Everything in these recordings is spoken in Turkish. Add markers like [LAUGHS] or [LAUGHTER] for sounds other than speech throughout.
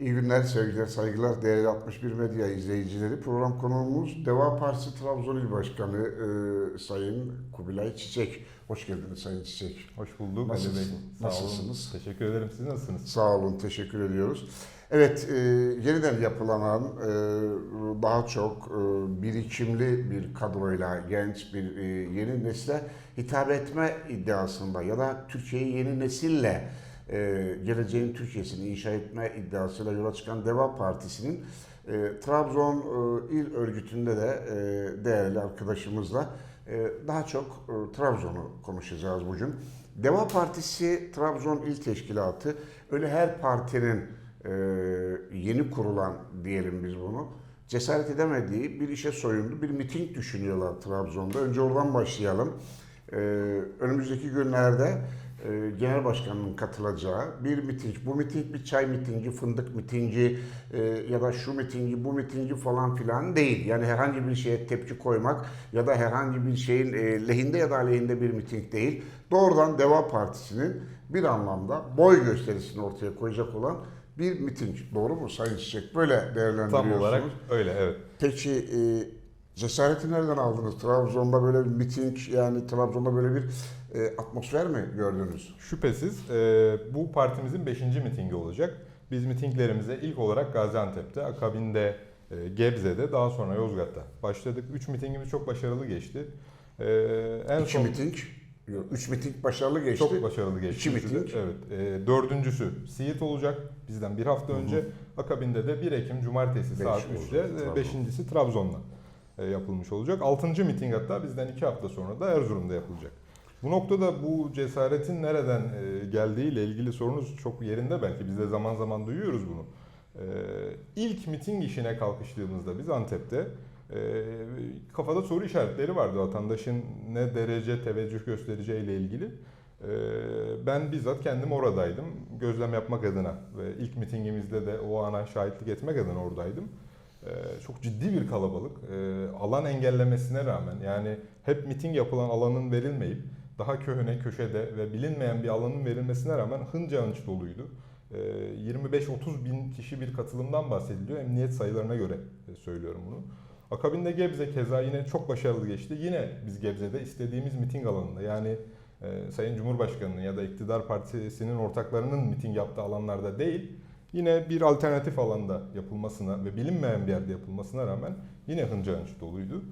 İyi günler, sevgiler, saygılar değerli 61 Medya izleyicileri. Program konuğumuz Deva Partisi Trabzon İl Başkanı e, Sayın Kubilay Çiçek. Hoş geldiniz Sayın Çiçek. Hoş bulduk Nasılsın-. Sağ nasılsınız? olun. Teşekkür ederim. Siz nasılsınız? Sağ olun, teşekkür ediyoruz. Evet, e, yeniden yapılanan e, daha çok e, birikimli bir kadroyla genç bir e, yeni nesle hitap etme iddiasında ya da Türkiye'yi yeni nesille e, geleceğin Türkiye'sini inşa etme iddiasıyla yola çıkan Deva Partisi'nin e, Trabzon e, il örgütünde de e, değerli arkadaşımızla e, daha çok e, Trabzon'u konuşacağız bugün. Deva Partisi Trabzon İl Teşkilatı öyle her partinin e, yeni kurulan diyelim biz bunu cesaret edemediği bir işe soyundu. Bir miting düşünüyorlar Trabzon'da. Önce oradan başlayalım. E, önümüzdeki günlerde e, genel başkanının katılacağı bir miting. Bu miting bir çay mitingi, fındık mitingi e, ya da şu mitingi, bu mitingi falan filan değil. Yani herhangi bir şeye tepki koymak ya da herhangi bir şeyin e, lehinde ya da aleyhinde bir miting değil. Doğrudan Deva Partisi'nin bir anlamda boy gösterisini ortaya koyacak olan bir miting. Doğru mu Sayın Çiçek? Böyle değerlendiriyorsunuz. Tam olarak öyle evet. Peki e, cesareti nereden aldınız? Trabzon'da böyle bir miting yani Trabzon'da böyle bir e, atmosfer mi gördünüz? Şüphesiz e, bu partimizin 5. mitingi olacak. Biz mitinglerimize ilk olarak Gaziantep'te, akabinde e, Gebze'de, daha sonra Yozgat'ta başladık. 3 mitingimiz çok başarılı geçti. E, en İki son miting, yok, üç miting başarılı geçti. çok başarılı geçti. İki miting. Evet. E, dördüncüsü Siirt olacak bizden bir hafta önce. Akabinde de 1 Ekim Cumartesi Beş saat olacak, 3'te, Trabzon. e, beşincisi Trabzon'la e, yapılmış olacak. Altıncı miting hatta bizden iki hafta sonra da Erzurum'da yapılacak. Bu noktada bu cesaretin nereden e, geldiğiyle ilgili sorunuz çok yerinde belki. Biz de zaman zaman duyuyoruz bunu. E, İlk miting işine kalkıştığımızda biz Antep'te e, kafada soru işaretleri vardı vatandaşın ne derece teveccüh göstereceğiyle ilgili. Ben bizzat kendim oradaydım. Gözlem yapmak adına ve ilk mitingimizde de o ana şahitlik etmek adına oradaydım. Çok ciddi bir kalabalık. Alan engellemesine rağmen yani hep miting yapılan alanın verilmeyip daha köhne köşede ve bilinmeyen bir alanın verilmesine rağmen hınca hınç doluydu. Ee, 25-30 bin kişi bir katılımdan bahsediliyor. Emniyet sayılarına göre e, söylüyorum bunu. Akabinde Gebze keza yine çok başarılı geçti. Yine biz Gebze'de istediğimiz miting alanında yani e, Sayın Cumhurbaşkanı'nın ya da iktidar partisinin ortaklarının miting yaptığı alanlarda değil, yine bir alternatif alanda yapılmasına ve bilinmeyen bir yerde yapılmasına rağmen yine hınca hınç doluydu.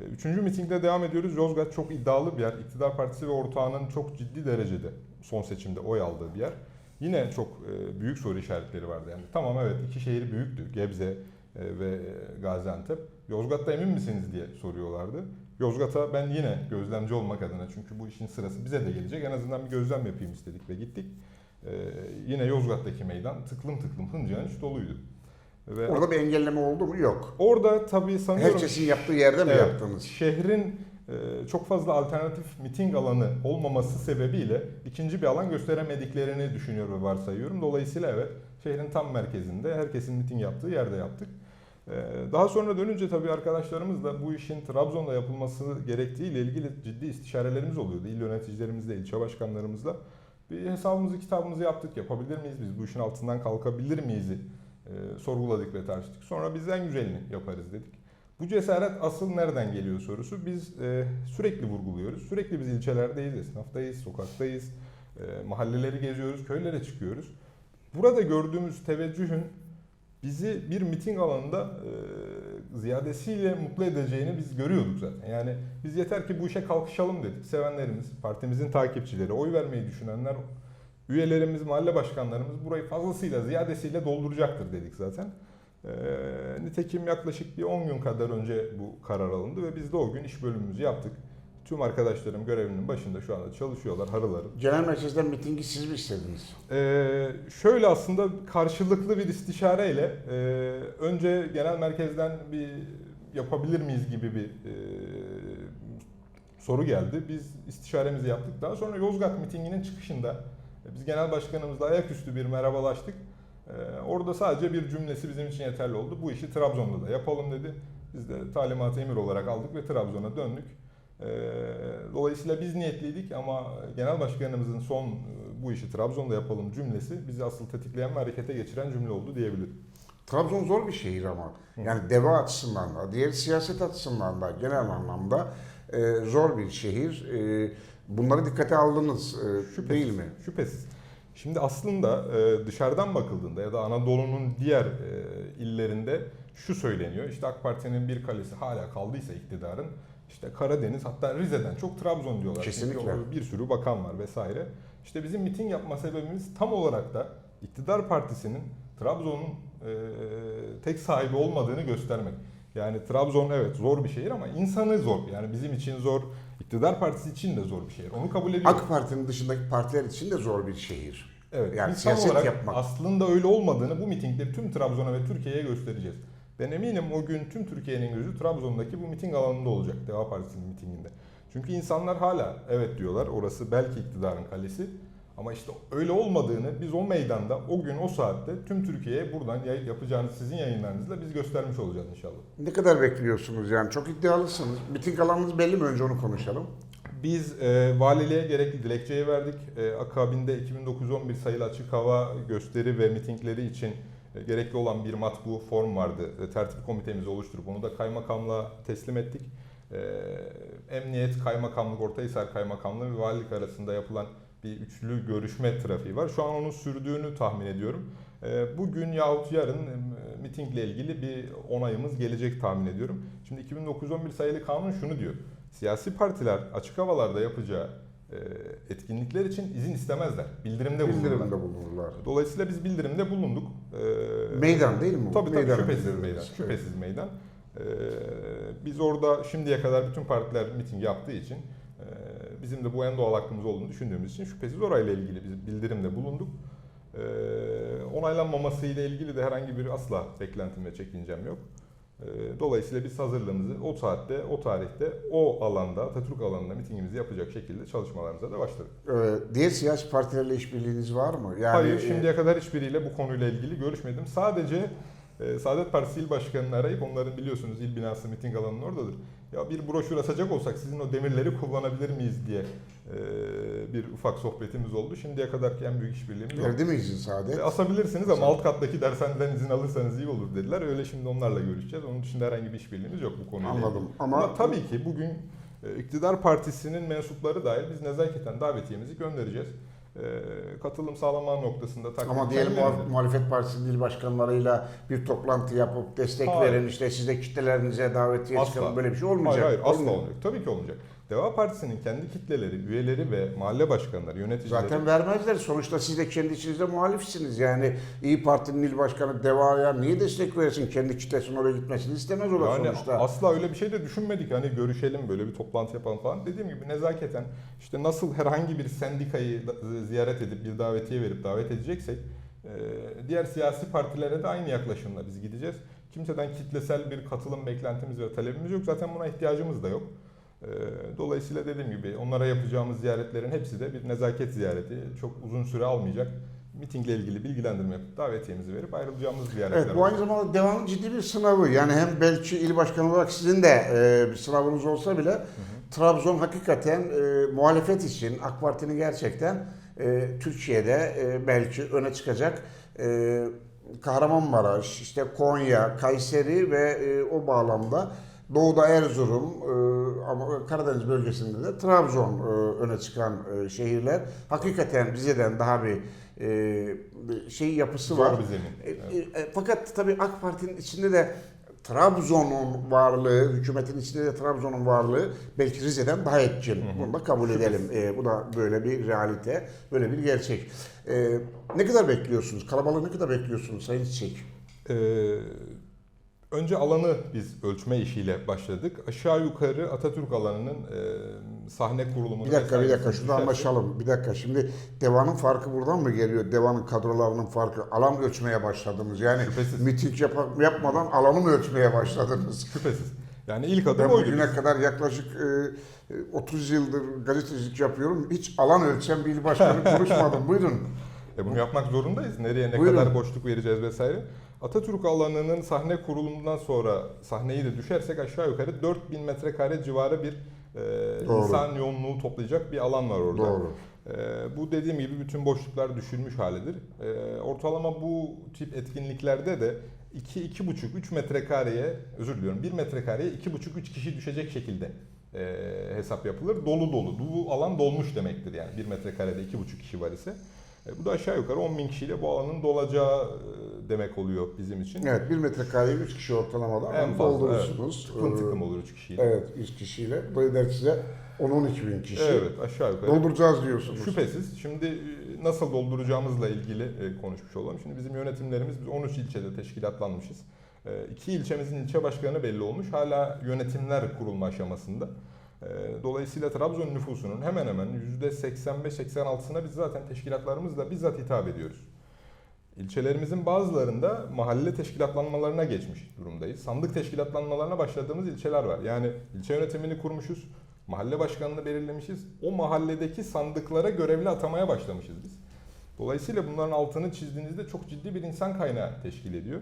E, Üçüncü mitingde devam ediyoruz. Yozgat çok iddialı bir yer. İktidar Partisi ve ortağının çok ciddi derecede son seçimde oy aldığı bir yer. Yine çok e, büyük soru işaretleri vardı. Yani tamam evet iki şehir büyüktü. Gebze e, ve Gaziantep. Yozgat'ta emin misiniz diye soruyorlardı. Yozgat'a ben yine gözlemci olmak adına çünkü bu işin sırası bize de gelecek. En azından bir gözlem yapayım istedik ve gittik. Ee, yine Yozgat'taki meydan tıklım tıklım hınca hınç doluydu. Ve Orada bir engelleme oldu mu? Yok. orada tabii sanıyorum Herkesin yaptığı yerde mi Evet, yaptınız? Şehrin e, çok fazla alternatif miting alanı olmaması sebebiyle ikinci bir alan gösteremediklerini düşünüyor ve varsayıyorum. Dolayısıyla evet şehrin tam merkezinde herkesin miting yaptığı yerde yaptık. E, Daha sonra dönünce tabii arkadaşlarımızla bu işin Trabzon'da yapılması gerektiğiyle ilgili ciddi istişarelerimiz oluyordu. İl yöneticilerimizle, ilçe başkanlarımızla. Bir hesabımızı kitabımızı yaptık. Yapabilir miyiz biz? Bu işin altından kalkabilir miyiz'i e, sorguladık ve tartıştık. Sonra biz en güzelini yaparız dedik. Bu cesaret asıl nereden geliyor sorusu. Biz e, sürekli vurguluyoruz. Sürekli biz ilçelerdeyiz, esnaftayız, sokaktayız, e, mahalleleri geziyoruz, köylere çıkıyoruz. Burada gördüğümüz teveccühün bizi bir miting alanında e, ziyadesiyle mutlu edeceğini biz görüyorduk zaten. Yani biz yeter ki bu işe kalkışalım dedik. Sevenlerimiz, partimizin takipçileri, oy vermeyi düşünenler, üyelerimiz, mahalle başkanlarımız burayı fazlasıyla, ziyadesiyle dolduracaktır dedik zaten. E, nitekim yaklaşık bir 10 gün kadar önce bu karar alındı ve biz de o gün iş bölümümüzü yaptık. Tüm arkadaşlarım görevinin başında şu anda çalışıyorlar harıl harıl. Genel merkezden mitingi siz mi istediniz? Ee, şöyle aslında karşılıklı bir istişareyle e, önce genel merkezden bir yapabilir miyiz gibi bir e, soru geldi. Biz istişaremizi yaptık. Daha sonra Yozgat mitinginin çıkışında biz genel başkanımızla ayaküstü bir merhabalaştık. E, orada sadece bir cümlesi bizim için yeterli oldu. Bu işi Trabzon'da da yapalım dedi. Biz de talimatı emir olarak aldık ve Trabzon'a döndük. E, Dolayısıyla biz niyetliydik ama genel başkanımızın son e, bu işi Trabzon'da yapalım cümlesi bizi asıl tetikleyen ve harekete geçiren cümle oldu diyebilirim. Trabzon zor bir şehir ama. Yani deva açısından da, diğer siyaset açısından da genel anlamda e, zor bir şehir. Bunları dikkate aldınız e, değil mi? Şüphesiz. Şimdi aslında e, dışarıdan bakıldığında ya da Anadolu'nun diğer e, illerinde şu söyleniyor. İşte AK Parti'nin bir kalesi hala kaldıysa iktidarın işte Karadeniz hatta Rize'den çok Trabzon diyorlar. Kesinlikle. Çünkü bir sürü bakan var vesaire. İşte bizim miting yapma sebebimiz tam olarak da iktidar partisinin Trabzon'un tek sahibi olmadığını göstermek. Yani Trabzon evet zor bir şehir ama insanı zor. Yani bizim için zor, iktidar partisi için de zor bir şehir. Onu kabul ediyoruz. AK Parti'nin dışındaki partiler için de zor bir şehir. Evet, Yani biz tam olarak yapmak. aslında öyle olmadığını bu mitingde tüm Trabzon'a ve Türkiye'ye göstereceğiz. Ben eminim o gün tüm Türkiye'nin gözü Trabzon'daki bu miting alanında olacak Deva Partisi'nin mitinginde. Çünkü insanlar hala evet diyorlar orası belki iktidarın kalesi ama işte öyle olmadığını biz o meydanda o gün o saatte tüm Türkiye'ye buradan yapacağınız sizin yayınlarınızla biz göstermiş olacağız inşallah. Ne kadar bekliyorsunuz yani? Çok iddialısınız. Miting alanınız belli mi? Önce onu konuşalım. Biz e, valiliğe gerekli dilekçeyi verdik. E, akabinde 2911 sayılı açık hava gösteri ve mitingleri için e, gerekli olan bir matbu form vardı. E, tertip komitemizi oluşturup onu da kaymakamlığa teslim ettik. E, Emniyet, kaymakamlık, Ortahisar Kaymakamlığı ve valilik arasında yapılan bir üçlü görüşme trafiği var. Şu an onun sürdüğünü tahmin ediyorum. E, Bugün yahut yarın e, mitingle ilgili bir onayımız gelecek tahmin ediyorum. Şimdi 2911 sayılı kanun şunu diyor. Siyasi partiler açık havalarda yapacağı e, etkinlikler için izin istemezler. Bildirimde bulunurlar. Bildirimde bulunurlar. Dolayısıyla biz bildirimde bulunduk. E, Meydan değil mi? bu? Tabii tabii Meydan şüphesiz bildirimi. meydan. Şüphesiz meydan. Biz orada şimdiye kadar bütün partiler miting yaptığı için bizim de bu en doğal hakkımız olduğunu düşündüğümüz için şüphesiz orayla ilgili biz bildirimde bulunduk. E, onaylanmaması ile ilgili de herhangi bir asla beklentim ve çekincem yok. E, Dolayısıyla biz hazırlığımızı o saatte, o tarihte, o alanda, Atatürk alanında mitingimizi yapacak şekilde çalışmalarımıza da başladık. Ee, diğer siyasi partilerle işbirliğiniz var mı? Yani Hayır, e, şimdiye kadar hiçbiriyle bu konuyla ilgili görüşmedim. Sadece e, Saadet Partisi il başkanını arayıp onların biliyorsunuz il binası miting alanının oradadır. Ya bir broşür asacak olsak sizin o demirleri kullanabilir miyiz diye e, bir ufak sohbetimiz oldu. Şimdiye kadarki en büyük işbirliğimiz o. verdi mi izin Saadet? E, Asabilirsiniz ama alt kattaki dershaneden izin alırsanız iyi olur dediler. Öyle şimdi onlarla görüşeceğiz. Onun dışında herhangi bir işbirliğimiz yok bu konuyla. Anladım. Ama, Ama tabii ki bugün e, iktidar partisinin mensupları dahil biz nezaketen davetiyemizi göndereceğiz. E, Katılım sağlama noktasında takdir ama diyelim muhaf- muhalefet partisinin il başkanlarıyla bir toplantı yapıp destek Hayır. verin işte siz de kitlelerinize davetiye çıkalım böyle bir şey olmayacak. Hayır hayır asla olmayacak. Tabii ki olmayacak. Deva Partisi'nin kendi kitleleri, üyeleri ve mahalle başkanları, yöneticileri Zaten vermezler. Sonuçta siz de kendi içinizde muhalifsiniz. Yani İyi Parti'nin il başkanı Deva'ya niye destek verirsin? Kendi kitlesinin oraya gitmesini istemez o da yani sonuçta. asla öyle bir şey de düşünmedik. Hani görüşelim böyle bir toplantı yapalım falan. Dediğim gibi nezaketen işte nasıl herhangi bir sendikayı ziyaret edip bir davetiye verip davet edeceksek diğer siyasi partilere de aynı yaklaşımla biz gideceğiz. Kimseden kitlesel bir katılım beklentimiz ve talebimiz yok. Zaten buna ihtiyacımız da yok. E, Dolayısıyla dediğim gibi onlara yapacağımız ziyaretlerin hepsi de bir nezaket ziyareti. Çok uzun süre almayacak. Mitingle ilgili bilgilendirme yapıp davetiyemizi verip ayrılacağımız ziyaretler Evet bu aynı zamanda devamın ciddi bir sınavı. Yani hem belki il başkanı olarak sizin de e, bir sınavınız olsa bile Trabzon hakikaten e, muhalefet için AK Parti'nin gerçekten e, Türkiye'de e, belki öne çıkacak e, Kahramanmaraş, işte Konya, Kayseri ve e, o bağlamda Doğu'da Erzurum e, ama Karadeniz bölgesinde de Trabzon e, öne çıkan e, şehirler. Hakikaten Rize'den daha bir şey yapısı var. E, Evet. fakat tabii AK Parti'nin içinde de Trabzon'un varlığı, hükümetin içinde de Trabzon'un varlığı belki Rize'den daha etkin. Bunu da kabul edelim. E, bu da böyle bir realite, böyle bir gerçek. E, ne kadar bekliyorsunuz? Kalabalığı ne kadar bekliyorsunuz Sayın Çiçek? Ee, önce alanı biz ölçme işiyle başladık. Aşağı yukarı Atatürk alanının e, sahne kurulumunu... Bir dakika, bir dakika. düşersek- anlaşalım. Bir dakika. Şimdi Deva'nın farkı buradan mı geliyor? Deva'nın kadrolarının farkı. Alan ölçmeye başladınız. Yani Şüphesiz. miting yap- yapmadan alanı mı ölçmeye başladınız? Şüphesiz. Yani ilk adım Ben oydu. bugüne biz. kadar yaklaşık e, e, 30 yıldır gazetecilik yapıyorum. Hiç alan ölçen bir il başkanı [LAUGHS] konuşmadım. Buyurun. E bunu yapmak zorundayız. Nereye ne Buyurun. kadar boşluk vereceğiz vesaire. Atatürk alanının sahne kurulumundan sonra sahneyi de düşersek aşağı yukarı 4000 metrekare civarı bir e, Doğru. insan yoğunluğu toplayacak bir alan var orada. Doğru. E, bu dediğim gibi bütün boşluklar düşülmüş halidir. E, ortalama bu tip etkinliklerde de 2-2,5-3 metrekareye özür diliyorum 1 metrekareye 2,5-3 kişi düşecek şekilde e, hesap yapılır. Dolu dolu. Bu alan dolmuş demektir yani 1 metrekarede 2,5 kişi var ise. E, bu da aşağı yukarı 10 bin kişiyle bu alanın dolacağı e, demek oluyor bizim için. Evet 1 metrekareye 3 kişi ortalamada En fazla, doldurursunuz. Tıkım Ee, tıkım olur 3 kişiyle. Evet 3 kişiyle. Bu eder size 10-12 bin kişi. Evet aşağı yukarı. Dolduracağız diyorsunuz. Şüphesiz. Şimdi e, nasıl dolduracağımızla ilgili konuşmuş olalım. Şimdi bizim yönetimlerimiz biz 13 ilçede teşkilatlanmışız. İki ilçemizin ilçe başkanı belli olmuş. Hala yönetimler kurulma aşamasında. E, Dolayısıyla Trabzon nüfusunun hemen hemen %85-86'sına biz zaten teşkilatlarımızla bizzat hitap ediyoruz. İlçelerimizin bazılarında mahalle teşkilatlanmalarına geçmiş durumdayız. Sandık teşkilatlanmalarına başladığımız ilçeler var. Yani ilçe yönetimini kurmuşuz, mahalle başkanını belirlemişiz. O mahalledeki sandıklara görevli atamaya başlamışız biz. Dolayısıyla bunların altını çizdiğinizde çok ciddi bir insan kaynağı teşkil ediyor.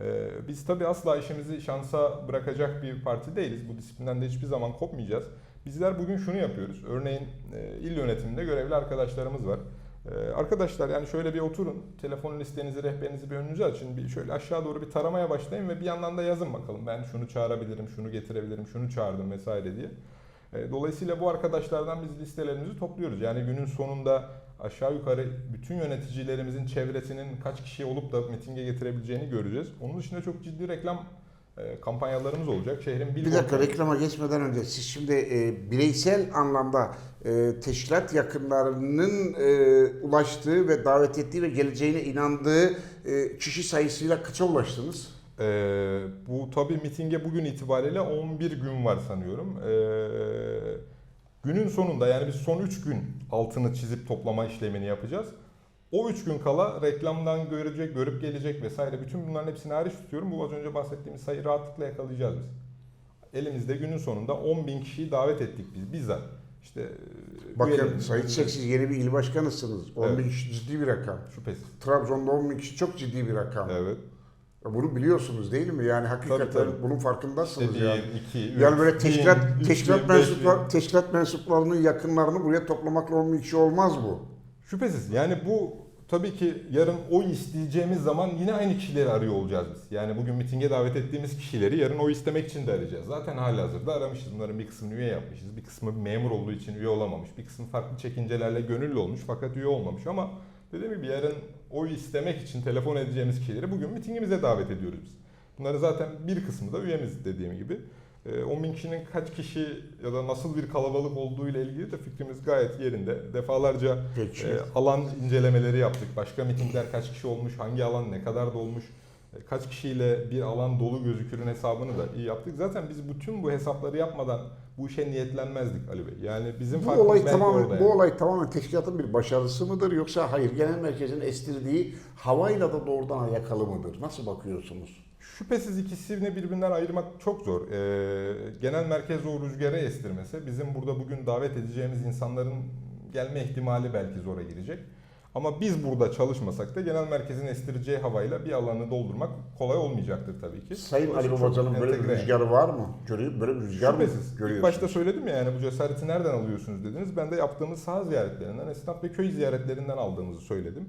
Ee, biz tabii asla işimizi şansa bırakacak bir parti değiliz. Bu disiplinden de hiçbir zaman kopmayacağız. Bizler bugün şunu yapıyoruz. Örneğin e, il yönetiminde görevli arkadaşlarımız var. Ee, Arkadaşlar yani şöyle bir oturun, telefon listenizi, rehberinizi bir önünüze açın. Bir şöyle aşağı doğru bir taramaya başlayın ve bir yandan da yazın bakalım. Ben şunu çağırabilirim, şunu getirebilirim, şunu çağırdım vesaire diye. Ee, Dolayısıyla bu arkadaşlardan biz listelerimizi topluyoruz. Yani günün sonunda aşağı yukarı bütün yöneticilerimizin çevresinin kaç kişi olup da mitinge getirebileceğini göreceğiz. Onun dışında çok ciddi reklam e, kampanyalarımız olacak. Şehrin Bir dakika billboardları- reklama geçmeden önce siz şimdi e, bireysel anlamda e, teşkilat yakınlarının e, ulaştığı ve davet ettiği ve geleceğine inandığı e, kişi sayısıyla kaça ulaştınız? Ee, bu tabii mitinge bugün itibariyle 11 gün var sanıyorum. Ee, günün sonunda yani biz son 3 gün altını çizip toplama işlemini yapacağız. O 3 gün kala reklamdan görecek, görüp gelecek vesaire bütün bunların hepsini hariç tutuyorum. Bu az önce bahsettiğimiz sayı rahatlıkla yakalayacağız biz. Elimizde günün sonunda 10 bin kişiyi davet ettik biz bizzat. İşte e, Bakın Sayın Çiçek siz yeni bir il başkanısınız. 10 bin Evet. kişi ciddi bir rakam. Şüphesiz. Trabzon'da 10 bin kişi çok ciddi bir rakam. Evet. Bunu biliyorsunuz değil mi? Yani hakikaten Tabii, tabii. bunun farkındasınız İşte yani. 1, 2, 3, Yani böyle teşkilat, teşkilat, mensupları mensuplar, teşkilat mensuplarının yakınlarını buraya toplamakla 10 bin kişi olmaz bu. Şüphesiz. Yani bu tabii ki yarın oy isteyeceğimiz zaman yine aynı kişileri arıyor olacağız biz. Yani bugün mitinge davet ettiğimiz kişileri yarın oy istemek için de arayacağız. Zaten halihazırda aramışız. Bunların bir kısmını üye yapmışız. Bir kısmı memur olduğu için üye olamamış. Bir kısmı farklı çekincelerle gönüllü olmuş fakat üye olmamış. Ama dediğim gibi yarın oy istemek için telefon edeceğimiz kişileri bugün mitingimize davet ediyoruz biz. Bunların zaten bir kısmı da üyemiz dediğim gibi. Ee, 10 bin kişinin kaç kişi ya da nasıl bir kalabalık olduğu ile ilgili de fikrimiz gayet yerinde. Defalarca Peki. e, alan incelemeleri yaptık. Başka mitingler kaç kişi olmuş, hangi alan ne kadar dolmuş, e, kaç kişiyle bir alan dolu gözükürün hesabını da iyi yaptık. Zaten biz bütün bu hesapları yapmadan bu işe niyetlenmezdik Ali Bey. Yani bizim bu olay tamamen bu yani. olay tamamen teşkilatın bir başarısı mıdır yoksa hayır genel merkezin estirdiği havayla da doğrudan alakalı mıdır? Nasıl bakıyorsunuz? Şüphesiz ikisini birbirinden ayırmak çok zor. Ee, genel merkez o rüzgara estirmese bizim burada bugün davet edeceğimiz insanların gelme ihtimali belki zora girecek. Ama biz burada çalışmasak da genel merkezin estireceği havayla bir alanı doldurmak kolay olmayacaktır tabii ki. Sayın Ali Babacan'ın böyle bir rüzgarı var mı? Görüyor, böyle bir rüzgar mı Şüphesiz. İlk görüyorsunuz? başta söyledim ya yani bu cesareti nereden alıyorsunuz dediniz. Ben de yaptığımız saha ziyaretlerinden, esnaf ve köy ziyaretlerinden aldığımızı söyledim.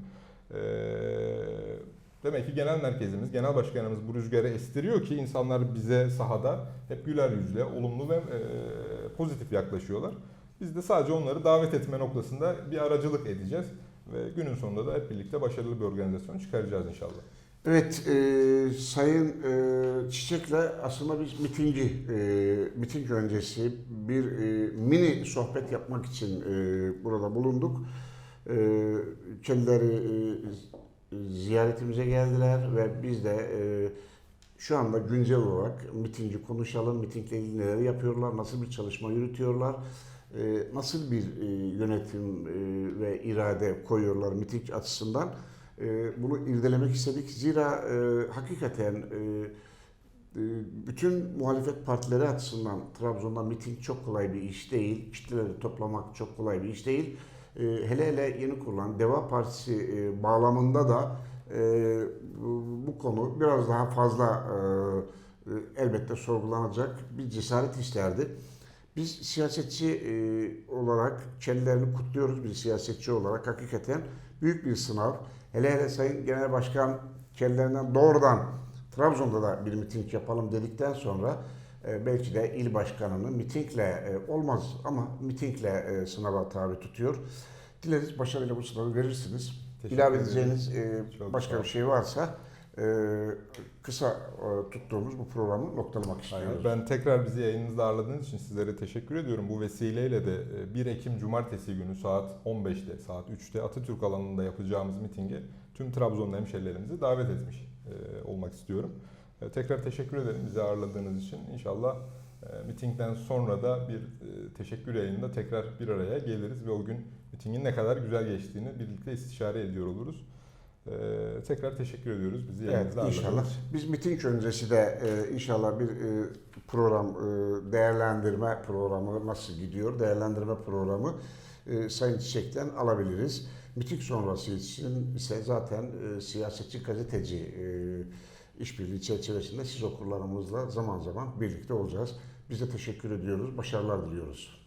Ee, demek ki genel merkezimiz, genel başkanımız bu rüzgarı estiriyor ki insanlar bize sahada hep güler yüzle, olumlu ve e, pozitif yaklaşıyorlar. Biz de sadece onları davet etme noktasında bir aracılık edeceğiz. Ve günün sonunda da hep birlikte başarılı bir organizasyon çıkaracağız inşallah. Evet, e, Sayın e, Çiçek'le aslında biz mitingi, e, miting öncesi bir e, mini sohbet yapmak için e, burada bulunduk. E, kendileri e, ziyaretimize geldiler ve biz de e, şu anda güncel olarak mitingi konuşalım, mitingle ilgili neler yapıyorlar, nasıl bir çalışma yürütüyorlar, nasıl bir e, yönetim e, ve irade koyuyorlar miting açısından. E, bunu irdelemek istedik. Zira e, hakikaten bütün muhalefet partileri açısından Trabzon'da miting çok kolay bir iş değil. Kitleleri toplamak çok kolay bir iş değil. E, hele hele yeni kurulan Deva Partisi bağlamında da bu, konu biraz daha fazla elbette sorgulanacak bir cesaret isterdi. Biz siyasetçi e, olarak kendilerini kutluyoruz bir siyasetçi olarak. Hakikaten büyük bir sınav. Hele hele Sayın Genel Başkan kendilerinden doğrudan Trabzon'da da bir miting yapalım dedikten sonra e, belki de il başkanını mitingle e, olmaz ama mitingle e, sınava tabi tutuyor. Dileriz başarıyla bu sınavı verirsiniz. Teşekkür İlave edeceğiniz e, başka bir şey varsa e, kısa e, tuttuğumuz bu programı noktalamak Aynen. istiyoruz. Ben tekrar bizi yayınınızda ağırladığınız için sizlere teşekkür ediyorum. Bu vesileyle de e, 1 Ekim Cumartesi günü saat 15'te, saat 3'te Atatürk alanında yapacağımız mitinge tüm Trabzonlu hemşerilerimizi davet etmiş e, olmak istiyorum. E, Tekrar teşekkür ederim bizi ağırladığınız için. İnşallah e, mitingden sonra da bir e, teşekkür yayınında tekrar bir araya geliriz ve o gün mitingin ne kadar güzel geçtiğini birlikte istişare ediyor oluruz. E, Tekrar teşekkür ediyoruz bizi Evet yayınınızda inşallah. ağırladığınız için. Biz miting öncesi de e, inşallah bir e, program e, değerlendirme programı nasıl gidiyor değerlendirme programı e, Sayın Çiçek'ten alabiliriz. Miting sonrası için ise zaten e, siyasetçi gazeteci e, işbirliği çerçevesinde siz okurlarımızla zaman zaman birlikte olacağız. Biz de teşekkür ediyoruz. Başarılar diliyoruz.